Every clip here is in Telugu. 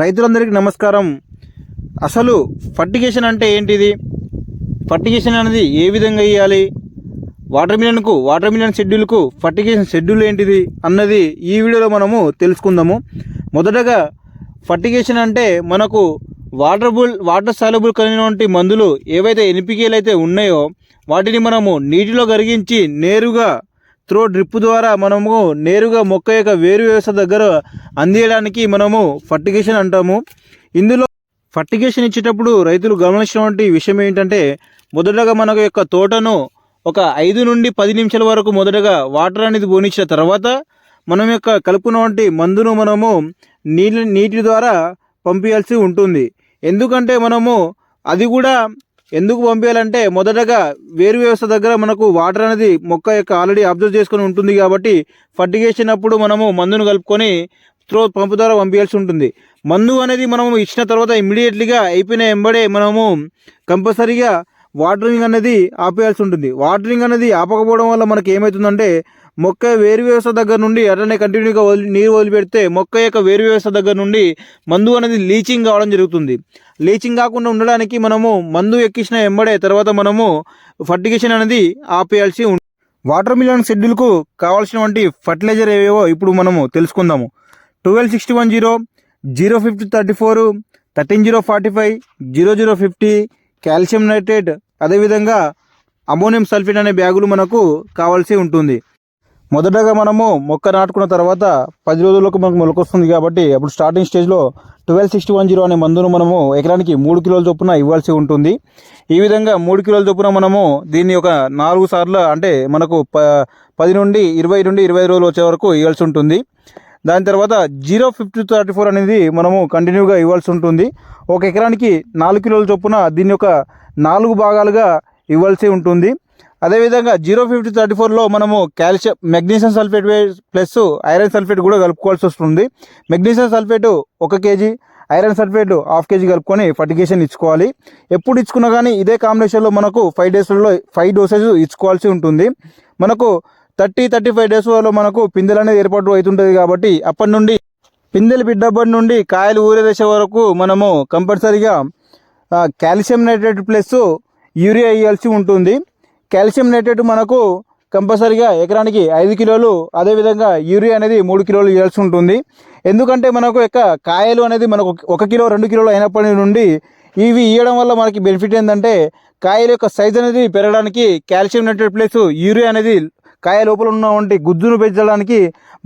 రైతులందరికీ నమస్కారం. అసలు ఫర్టిగేషన్ అంటే ఏంటిది? ఫర్టిగేషన్ అనేది ఏ విధంగా ఇవ్వాలి వాటర్ మిలన్కు వాటర్ మిలన్ షెడ్యూల్కు ఫర్టిగేషన్ షెడ్యూల్ ఏంటిది అన్నది ఈ వీడియోలో మనము తెలుసుకుందాము. మొదటగా ఫర్టిగేషన్ అంటే మనకు వాటర్బుల్ వాటర్ సాల్యుబుల్ కలిగినటువంటి మందులు ఏవైతే ఎన్పికేలు అయితే ఉన్నాయో వాటిని మనము నీటిలో కరిగించి నేరుగా త్రో డ్రిప్ ద్వారా మనము నేరుగా మొక్క యొక్క వేరు వ్యవస్థ దగ్గర అందియడానికి మనము ఫర్టిగేషన్ అంటాము. ఇందులో ఫర్టిగేషన్ ఇచ్చేటప్పుడు రైతులు గమనించినటువంటి విషయం ఏంటంటే మొదటగా మన యొక్క తోటను ఒక ఐదు నుండి పది నిమిషాల వరకు మొదటగా వాటర్ అనేది పోనిచ్చిన తర్వాత మనం యొక్క కలుపుకున్నటువంటి మందును మనము నీళ్ళ నీటి ద్వారా పంపించాల్సి ఉంటుంది. ఎందుకంటే మనము అది కూడా ఎందుకు పంపించాలంటే మొదటగా వేరు వ్యవస్థ దగ్గర మనకు వాటర్ అనేది మొక్క యొక్క ఆల్రెడీ అబ్జర్వ్ చేసుకొని ఉంటుంది కాబట్టి ఫర్టిగేషన్ అప్పుడు మనము మందును కలుపుకొని త్రో పంపు ద్వారా పంపించాల్సి ఉంటుంది. మందు అనేది మనము ఇచ్చిన తర్వాత ఇమ్మీడియట్లీగా అయిపోయిన ఎంబడే మనము కంపల్సరీగా వాటరింగ్ అనేది ఆపేయాల్సి ఉంటుంది. వాటరింగ్ అనేది ఆపకపోవడం వల్ల మనకి ఏమవుతుందంటే మొక్క వేరు వ్యవస్థ దగ్గర నుండి అట్లనే కంటిన్యూగా వదిలి నీరు వదిలిపెడితే మొక్క యొక్క వేరు వ్యవస్థ దగ్గర నుండి మందు అనేది లీచింగ్ కావడం జరుగుతుంది. లీచింగ్ కాకుండా ఉండడానికి మనము మందు ఎక్కించిన ఎంబడే తర్వాత మనము ఫర్టిగేషన్ అనేది ఆపేయాల్సి ఉంటుంది వాటర్ మిలన్ షెడ్యూల్కు కావాల్సినటువంటి ఫర్టిలైజర్ ఏవేవో ఇప్పుడు మనము తెలుసుకుందాము. Twelve sixty one zero zero fifty thirty four thirteen zero forty five zero zero fifty calcium nitrate అదేవిధంగా అమోనియం సల్ఫేట్ అనే బ్యాగులు మనకు కావాల్సి ఉంటుంది. మొదటగా మనము మొక్క నాటుకున్న తర్వాత పది రోజులకు మనకు మొలకొస్తుంది కాబట్టి అప్పుడు స్టార్టింగ్ స్టేజ్లో ట్వెల్వ్ సిక్స్టీ వన్ జీరో అనే మందును మనము ఎకరానికి మూడు కిలోల చొప్పున ఇవ్వాల్సి ఉంటుంది. ఈ విధంగా మూడు కిలోల చొప్పున మనము దీన్ని ఒక నాలుగు సార్లు అంటే మనకు ప పది నుండి ఇరవై నుండి ఇరవై రోజులు వచ్చే వరకు ఇవ్వాల్సి ఉంటుంది. దాని తర్వాత జీరో ఫిఫ్టీ థర్టీ ఫోర్ అనేది మనము కంటిన్యూగా ఇవ్వాల్సి ఉంటుంది. ఒక ఎకరానికి నాలుగు కిలోల చొప్పున దీని యొక్క నాలుగు భాగాలుగా ఇవ్వాల్సి ఉంటుంది. అదేవిధంగా జీరో ఫిఫ్టీ థర్టీ ఫోర్లో మనము calcium magnesium sulphate plus iron sulphate కూడా కలుపుకోవాల్సి వస్తుంది. మెగ్నీషియం సల్ఫేట్ ఒక kg iron sulphate half kg కలుపుకొని ఫర్టిగేషన్ ఇచ్చుకోవాలి. ఎప్పుడు ఇచ్చుకున్నా కానీ ఇదే కాంబినేషన్లో మనకు ఫైవ్ డేస్లో ఫైవ్ డోసేజ్ ఇచ్చుకోవాల్సి ఉంటుంది. మనకు థర్టీ థర్టీ ఫైవ్ డేస్లో మనకు పిందెలు అనేది ఏర్పాటు అవుతుంటుంది కాబట్టి అప్పటి నుండి పిందెలు బిడ్డప్పటి నుండి కాయలు ఊరే దశ వరకు మనము కంపల్సరీగా కాల్షియం నైట్రేట్ ప్లస్ యూరియా వేయాల్సి ఉంటుంది. కాల్షియం నైట్రేట్ మనకు కంపల్సరీగా ఎకరానికి ఐదు కిలోలు అదేవిధంగా యూరియా అనేది మూడు కిలోలు ఇవ్వాల్సి ఉంటుంది. ఎందుకంటే మనకు యొక్క కాయలు అనేది మనకు ఒక కిలో రెండు కిలోలు అయినప్పటి నుండి ఇవి ఇవ్వడం వల్ల మనకి బెనిఫిట్ ఏంటంటే కాయల యొక్క సైజ్ అనేది పెరగడానికి కాల్షియం నైట్రేట్ ప్లస్ యూరియా అనేది కాయ లోపల ఉన్నటువంటి గుజ్జును పెంచడానికి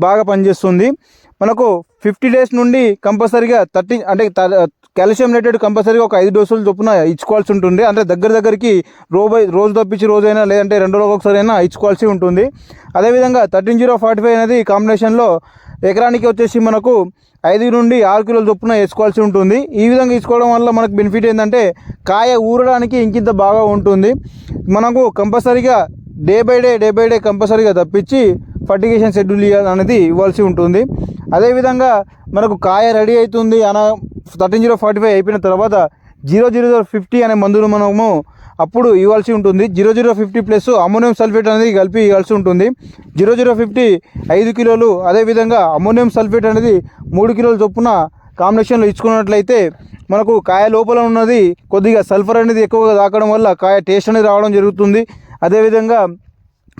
బాగా పనిచేస్తుంది. మనకు ఫిఫ్టీ డేస్ నుండి కంపల్సరీగా థర్టీ అంటే కాల్షియం నైట్రేట్ కంపల్సరీగా ఒక ఐదు డోసులు చొప్పున ఇచ్చుకోవాల్సి ఉంటుంది. అంటే దగ్గర దగ్గరికి రోజు రోజు తప్పించి రోజైనా లేదంటే రెండు రోజులు ఒకసారి అయినా ఇచ్చుకోవాల్సి ఉంటుంది. అదేవిధంగా థర్టీన్ జీరో ఫార్టీ ఫైవ్ అనేది కాంబినేషన్లో ఎకరానికి వచ్చేసి మనకు ఐదు నుండి ఆరు కిలోల చొప్పున వేసుకోవాల్సి ఉంటుంది. ఈ విధంగా తీసుకోవడం వల్ల మనకు బెనిఫిట్ ఏంటంటే కాయ ఊరడానికి ఇంకింత బాగా ఉంటుంది. మనకు కంపల్సరీగా day by day day by day కంపల్సరీగా తప్పించి ఫర్టిగేషన్ షెడ్యూల్ అనేది ఇవ్వాల్సి ఉంటుంది. అదేవిధంగా మనకు కాయ రెడీ అవుతుంది అన థర్టీన్ జీరో ఫార్టీ ఫైవ్ అయిపోయిన తర్వాత జీరో జీరో జీరో ఫిఫ్టీ అనే మందులు మనము అప్పుడు ఇవ్వాల్సి ఉంటుంది. Zero zero fifty plus ammonium sulphate అనేది కలిపి ఇవ్వాల్సి ఉంటుంది. జీరో జీరో ఫిఫ్టీ ఐదు కిలోలు అదేవిధంగా అమోనియం సల్ఫేట్ అనేది మూడు కిలోల చొప్పున కాంబినేషన్లో ఇచ్చుకున్నట్లయితే మనకు కాయ లోపల ఉన్నది కొద్దిగా సల్ఫర్ అనేది ఎక్కువగా తాకడం వల్ల కాయ టేస్ట్ అనేది రావడం జరుగుతుంది. అదేవిధంగా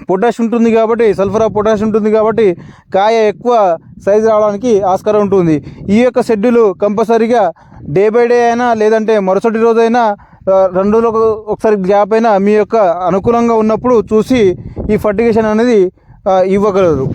పొటాష్ ఉంటుంది కాబట్టి సల్ఫర్ ఆఫ్ పొటాష్ ఉంటుంది కాబట్టి కాయ ఎక్కువ సైజు రావడానికి ఆస్కారం ఉంటుంది. ఈ యొక్క షెడ్యూల్ కంపల్సరీగా డే బై డే అయినా లేదంటే మరుసటి రోజైనా రెండు రోజులకు ఒకసారి గ్యాప్ అయినా మీ యొక్క అనుకూలంగా ఉన్నప్పుడు చూసి ఈ ఫర్టిగేషన్ అనేది ఇవ్వగలరు.